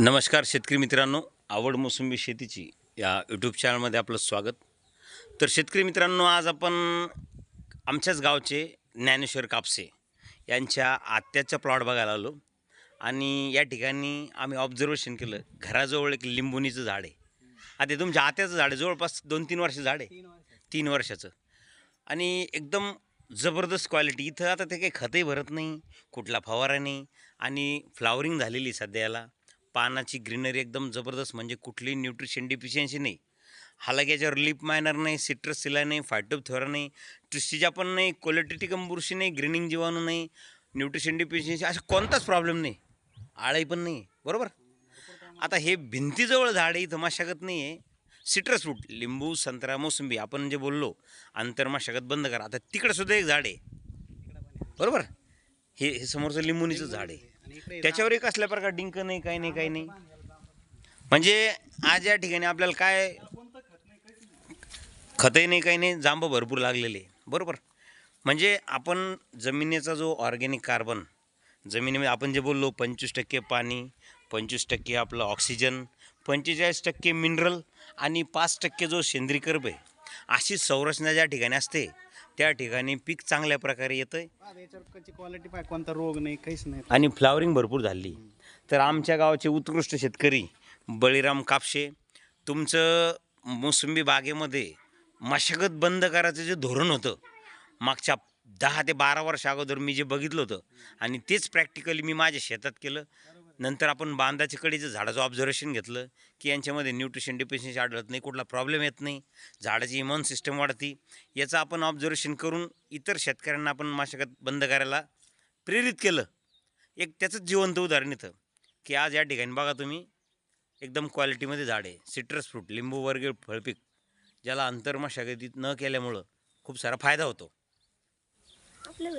नमस्कार शेतकरी मित्रांनो. आवड मोसंबी शेतीची या यूट्यूब चॅनलमध्ये आपलं स्वागत. तर शेतकरी मित्रांनो आज आपण आमच्याच गावचे ज्ञानेश्वर कापसे यांच्या आत्याचा प्लॉट बघायला आलो. आणि या ठिकाणी आम्ही ऑब्झर्वेशन केलं. घराजवळ एक लिंबुनीचं झाड आहे. आता तुमच्या आत्याचं झाड आहे. जवळपास दोन तीन वर्ष झाड आहे. तीन वर्षाचं. आणि एकदम जबरदस्त क्वालिटी इथं आता ते काही खतही भरत नाही. कुठला फवारा नाही. आणि फ्लावरिंग झालेली सध्या याला पानाची ग्रीनरी एकदम जबरदस्त म्हणजे कुठलीही न्यूट्रिशन डिफिशियन्सी नाही. हालाकी याच्यावर लिप मायनर नाही सिट्रस सिला नाही फायटोथोरा नाही ट्रिस्टिजा पण नाही कोलेटिटिकम बुरशी नाही ग्रीनिंग जीवाणू नाही न्यूट्रिशन डिफिशियन्सी असा कोणताच प्रॉब्लेम नाही. आळाई पण नाही बरोबर? आता हे भिंतीजवळ झाड आहे इथं मशागत नाही आहे सिट्रस फ्रूट लिंबू संत्रा मोसंबी आपण जे बोललो अंतर मशागत बंद करा. आता तिकडंसुद्धा एक झाड आहे. बरोबर? हे हे समोरचं लिंबुनीचं झाड आहे. त्याच्यावर एक असल्या प्रकार डिंक नाही काही नाही काही नाही. म्हणजे आज या ठिकाणी आपल्याला काय खतही नाही काही नाही जांब भरपूर लागलेले बरोबर? म्हणजे आपण जमिनीचा जो ऑर्गॅनिक कार्बन जमिनीमध्ये आपण जे बोललो पंचवीस टक्के पाणी पंचवीस टक्के आपलं ऑक्सिजन पंचेचाळीस टक्के मिनरल आणि पाच टक्के जो सेंद्रिय कर्ब आहे अशी संरचना ज्या ठिकाणी असते त्या ठिकाणी पीक चांगल्या प्रकारे येतं आहे क्वालिटी पाय कोणता रोग नाही काहीच नाही. आणि फ्लावरिंग भरपूर झाली. तर आमच्या गावाचे उत्कृष्ट शेतकरी बळीराम कापशे तुमचं मोसंबी बागेमध्ये मशागत बंद करायचं जे धोरण होतं मागच्या दहा ते बारा वर्ष अगोदर मी जे बघितलं होतं आणि तेच प्रॅक्टिकली मी माझ्या शेतात केलं. नंतर आपण बांधाच्या कडीचं झाडाचं ऑब्झर्वेशन घेतलं की यांच्यामध्ये न्यूट्रिशन डिफिशियन्सी आढळत नाही कुठला प्रॉब्लेम येत नाही झाडाची इम्युन सिस्टम वाढते. याचं आपण ऑब्झर्वेशन करून इतर शेतकऱ्यांना आपण मशागत बंद करायला प्रेरित केलं. एक त्याचंच जिवंत उदाहरण इथं की आज या ठिकाणी बघा तुम्ही एकदम क्वालिटीमध्ये झाड आहे. सिट्रस फ्रूट लिंबू वर्गीय फळपीक ज्याला अंतर मशागतीत न केल्यामुळं खूप सारा फायदा होतो. आपल्या